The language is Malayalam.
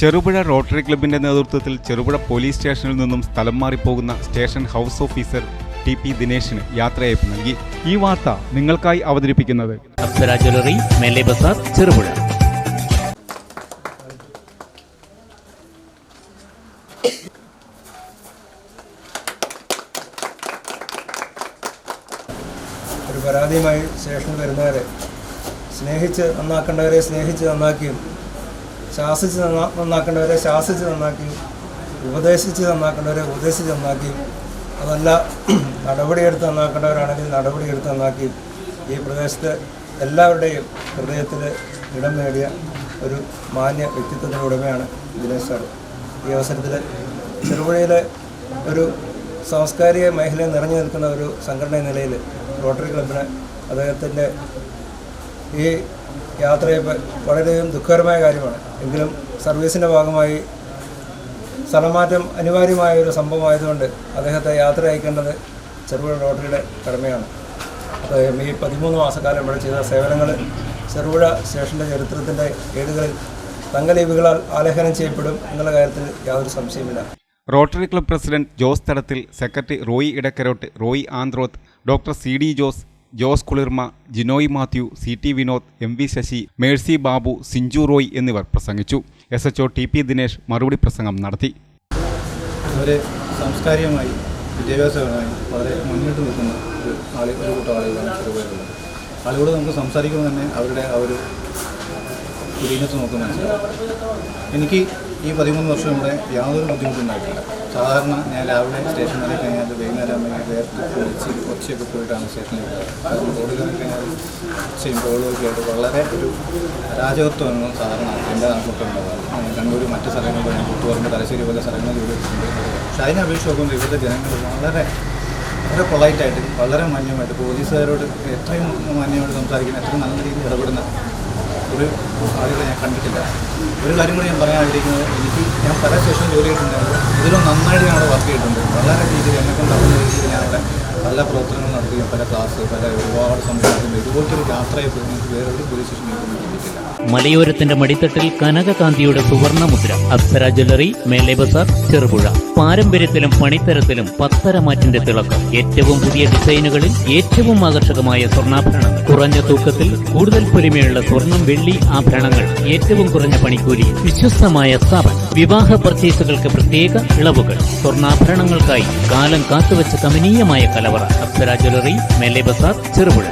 ചെറുപുഴ റോട്ടറി ക്ലബിന്റെ നേതൃത്വത്തിൽ ചെറുപുഴ പോലീസ് സ്റ്റേഷനിൽ നിന്നും സ്ഥലം മാറിപ്പോകുന്ന station house officer T P ദിനേശിന് യാത്രയയപ്പ് നൽകി. ഈ വാർത്ത നിങ്ങൾക്കായി അവതരിപ്പിക്കുന്നത് അപ്സര ജ്വല്ലറി മേലെ ബസാർ ചെറുപുഴ. ഒരു പരാതിയുമായി സ്റ്റേഷനിൽ വരുന്നവരെ സ്നേഹിച്ച് നന്നാക്കേണ്ടവരെ സ്നേഹിച്ച് നന്നാക്കിയും ശാസിച്ച് നന്നാ നന്നാക്കേണ്ടവരെ ശാസിച്ച് നന്നാക്കി ഉപദേശിച്ച് നന്നാക്കേണ്ടവരെ ഉപദേശിച്ച് നന്നാക്കി. അതല്ല നടപടിയെടുത്ത് നന്നാക്കേണ്ടവരാണെങ്കിൽ നടപടിയെടുത്ത് നന്നാക്കി. ഈ പ്രദേശത്ത് എല്ലാവരുടെയും ഹൃദയത്തിൽ ഇടം നേടിയ ഒരു മാന്യ വ്യക്തിത്വത്തിന്റെ ഉടമയാണ് ദിനേശ് സാർ ഈ അവസരത്തിൽ ചെറുപുഴയിലെ ഒരു സാംസ്കാരിക മേഖലയിൽ നിറഞ്ഞു നിൽക്കുന്ന ഒരു സംഘടന നിലയിൽ റോട്ടറി ക്ലബിന് അദ്ദേഹത്തിന്റെ ഈ യാത്രയെ പ- വളരെയധികം ദുഃഖകരമായ കാര്യമാണ്. എങ്കിലും സർവീസിന്റെ ഭാഗമായി സ്ഥലമാറ്റം അനിവാര്യമായ ഒരു സംഭവമായതുകൊണ്ട് അദ്ദേഹത്തെ യാത്ര അയക്കേണ്ടത് ചെറുപുഴ റോട്ടറിയുടെ കടമയാണ്. അദ്ദേഹം ഈ പതിമൂന്ന് മാസക്കാലം ഇവിടെ ചെയ്ത സേവനങ്ങൾ ചെറുപുഴ സ്റ്റേഷന്റെ ചരിത്രത്തിന്റെ ഏടുകളിൽ തങ്കലിപികളാൽ ആലേഖനം ചെയ്യപ്പെടും എന്നുള്ള കാര്യത്തിൽ യാതൊരു സംശയമില്ല rotary club president Jose Thadathil secretary Roy Idakkarottu Roy Anthroth doctor C D Jose Jose Kulirma Jinoy Mathew C T Vinod M V Sasi Mercy Babu Sinchu Roy എന്നിവർ പ്രസംഗിച്ചു. S H O T P Dinesh മറുപടി പ്രസംഗം നടത്തി. വളരെ സാംസ്കാരികമായി വിദ്യാഭ്യാസപരമായി വളരെ മുന്നിട്ട് നിൽക്കുന്ന ഒരു ആളി ഒരു കൂട്ടം ആളുകളാണ് ചെറുപയറുള്ളത് ആളുകളോട് നമുക്ക് സംസാരിക്കുമ്പോൾ തന്നെ അവരുടെ ആ ഒരു കുലീനത്ത് നോക്കുന്നത് എനിക്ക് ഈ പതിമൂന്ന് വർഷം ഇവിടെ യാതൊരു ബുദ്ധിമുട്ടുണ്ടായിട്ടില്ല സാധാരണ ഞാൻ രാവിലെ സ്റ്റേഷനിൽ കഴിഞ്ഞാൽ വൈകുന്നേരം വേർത്ത് കുളിച്ച് ഒച്ചയൊക്കെ പോയിട്ടാണ് സ്റ്റേഷനിൽ റോഡ് കയറി കഴിഞ്ഞാൽ ഒച്ചയും കോളുമൊക്കെ ആയിട്ട് വളരെ ഒരു അരാജകത്വമാണ് സാധാരണ എന്റെ നാട്ടിലൊക്കെ ഉണ്ടാകാറ് കണ്ണൂർ മറ്റ് സ്ഥലങ്ങളിൽ ഞാൻ കൂത്തുപറമ്പ് തലശ്ശേരി പോലെ സ്ഥലങ്ങളിൽ ജോലി പക്ഷേ അതിനെ അപേക്ഷിച്ച് നോക്കുമ്പോൾ ഇവിടുത്തെ ജനങ്ങൾ വളരെ വളരെ പൊളൈറ്റായിട്ട് വളരെ മാന്യമായിട്ട് പോലീസുകാരോട് എത്രയും മാന്യമായിട്ട് സംസാരിക്കുന്ന എത്രയും നല്ല രീതിയിൽ ഇടപെടുന്ന ഒരു ആളുകളെ ഞാൻ കണ്ടിട്ടില്ല. ഒരു കാര്യം കൂടി ഞാൻ പറയാൻ എനിക്ക് ഞാൻ പല സ്റ്റേഷനിൽ ജോലി ചെയ്തിട്ടുണ്ടായിരുന്നു. ഇതിലും നന്നായിട്ട് ഞങ്ങൾ വർക്ക് ചെയ്തിട്ടുണ്ട്. വളരെ രീതിയിൽ എന്നെ കൊണ്ടാകുന്ന രീതിയിൽ പല പ്രവർത്തനങ്ങൾ നടത്തുകയും പല ക്ലാസ് പല ഒരുപാട് സംവിധാനത്തിൽ ഇതുപോലത്തെ ഒരു യാത്രയെ എനിക്ക് വേറെ ഒരു പോലീസ് സ്റ്റേഷനിൽ മലയോരത്തിന്റെ മടിത്തട്ടിൽ കനകകാന്തിയുടെ സുവർണമുദ്ര. അപ്സര ജ്വല്ലറി മേലേബസാർ ചെറുപുഴ. പാരമ്പര്യത്തിലും പണിത്തരത്തിലും പത്തരമാറ്റിന്റെ തിളക്കം. ഏറ്റവും പുതിയ ഡിസൈനുകളിൽ ഏറ്റവും ആകർഷകമായ സ്വർണാഭരണം കുറഞ്ഞ തൂക്കത്തിൽ കൂടുതൽ പൊലിമയുള്ള സ്വർണം വെള്ളി ആഭരണങ്ങൾ. ഏറ്റവും കുറഞ്ഞ പണിക്കൂലി വിശ്വസ്തമായ സ്ഥാപനം. വിവാഹ പർച്ചേസുകൾക്ക് പ്രത്യേക ഇളവുകൾ. സ്വർണാഭരണങ്ങൾക്കായി കാലം കാത്തുവച്ച കമനീയമായ കലവറ അപ്സര ജ്വല്ലറി മേലെ ബസാർ ചെറുപുഴ.